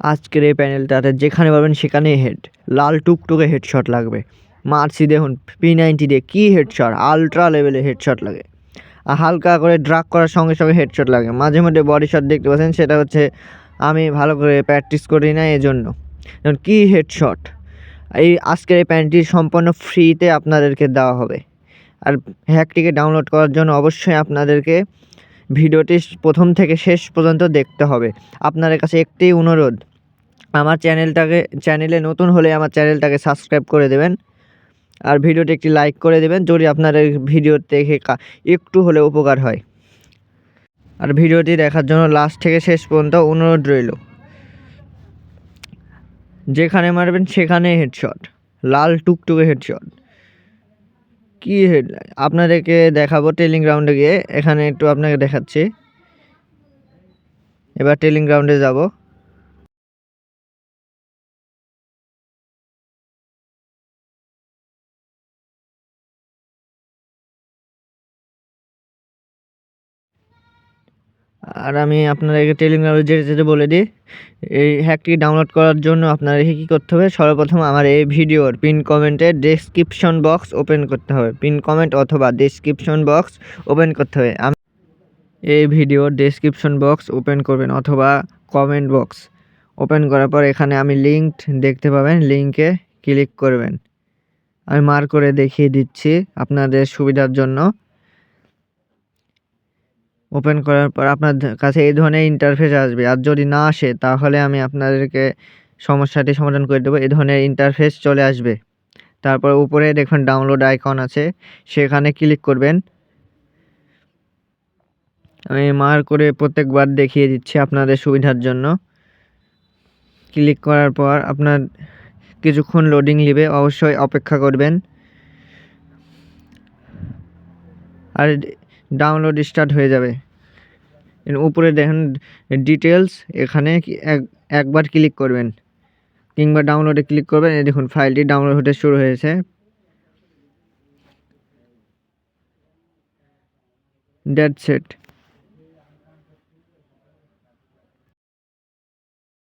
আজকের এই প্যানেলটাতে যেখানে পাবেন সেখানেই হেড লাল টুকটুকে হেডশট লাগবে। মার্সি দেখুন পি নাইনটি দিয়ে কী হেডশট আলট্রা লেভেলে হেডশট লাগে। আর হালকা করে ড্রাগ করার সঙ্গে সঙ্গে হেডশট লাগে। মাঝে মধ্যে বডি শট দেখতে পাচ্ছেন, সেটা হচ্ছে আমি ভালো করে প্র্যাকটিস করি না, এজন্য। যেমন কী হেডশট এই আজকের এই প্যান্টটি সম্পূর্ণ ফ্রিতে আপনাদেরকে দেওয়া হবে। আর হ্যাকটিকে ডাউনলোড করার জন্য অবশ্যই আপনাদেরকে ভিডিওটি প্রথম থেকে শেষ পর্যন্ত দেখতে হবে। আপনাদের কাছে একটি অনুরোধ আমার চ্যানেলটাকে, চ্যানেলে নতুন হলে আমার চ্যানেলটাকে সাবস্ক্রাইব করে দেবেন। আর ভিডিওটি একটি লাইক করে দেবেন, যদি আপনাদের ভিডিও দেখে একটু হলে উপকার হয়। আর ভিডিওটি দেখার জন্য লাস্ট থেকে শেষ পর্যন্ত অনুরোধ রইল। যেখানে মারবেন সেখানে হেডশট লাল টুকটুকে হেডশট কি হেড আপনাদেরকে দেখাবো টেলিং গ্রাউন্ডে গিয়ে, এখানে একটু আপনাকে দেখাচ্ছি। এবার টেলিং গ্রাউন্ডে যাব। আর আমি আপনাদেরকে টেলিগ্রামে যেতে যেতে বলে দিই, এই হ্যাকটি ডাউনলোড করার জন্য আপনাদেরকে কী করতে হবে? সর্বপ্রথম আমার এই ভিডিওর পিন কমেন্টে ডেসক্রিপশন বক্স ওপেন করতে হবে। পিন কমেন্ট অথবা ডেসক্রিপশন বক্স ওপেন করতে হবে। আমি এই ভিডিওর ডেসক্রিপশন বক্স ওপেন করবেন অথবা কমেন্ট বক্স ওপেন করার পর এখানে আমি লিঙ্ক দেখতে পাবেন লিঙ্কে ক্লিক করবেন। আমি মার করে দেখিয়ে দিচ্ছি আপনাদের সুবিধার জন্য। ওপেন করার পর আপনার কাছে এই ধরনের ইন্টারফেস আসবে। আর যদি না আসে, তাহলে আমি আপনাদেরকে সমস্যাটি সমাধান করে দেবো। এই ধরনের ইন্টারফেস চলে আসবে। তারপর উপরে দেখবেন ডাউনলোড আইকন আছে। সেখানে ক্লিক করবেন। আমি মার করে প্রত্যেকবার দেখিয়ে দিচ্ছি আপনাদের সুবিধার জন্য। ক্লিক করার পর আপনার কিছুক্ষণ লোডিং নেবে। অবশ্যই অপেক্ষা করবেন। আর ডাউনলোড স্টার্ট হয়ে যাবে। উপরে দেখেন ডিটেলস এখানে একবার ক্লিক করবেন। কিংবা ডাউনলোডে ক্লিক করবেন। এই দেখুন ফাইলটি ডাউনলোড হতে শুরু হয়েছে। Date set